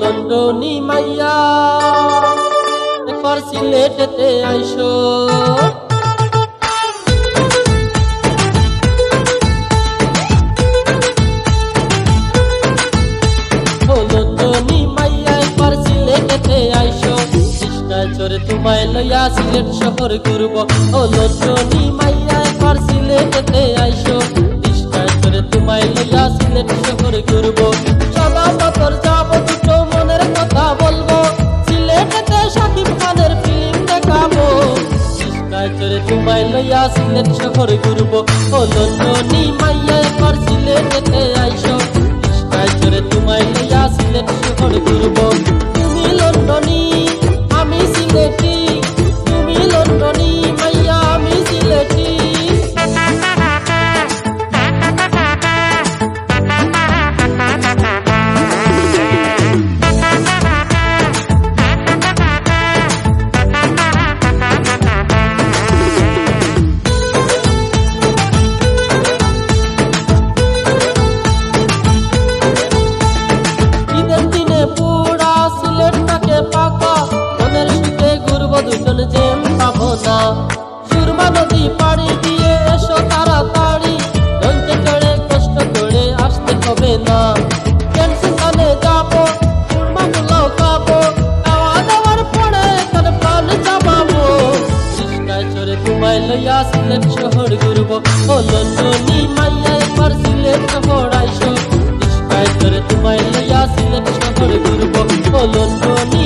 লন্ডনী মাইয়া, একবার সিলেটেতে আইসো। চরে তোমায় লইয়া সিলেট শহর ঘুরব। ও লন্ডনী মাইয়া, একবার সিলেটেতে আইসো। চরে তোমায় লইয়া সিলেট শহর ঘুরব। তোমায় লইয়া সিলেট শহর ঘুরব। ও লন্ডনী হবে না টেনশনে যাবগুলো খাব খাওয়া দাওয়ার পরে তার প্রাণ চাপাবো কৃষ্ণায় চড়ে তোমায় লইয়া সিলেট শহর ঘুরবো ও লন্ডনী মাইয়ায় একবার সিলেট শহর আইসো কৃষ্ণায় চড়ে তোমায় লইয়া সিলেট শহর ঘুরবো ও লন্ডনী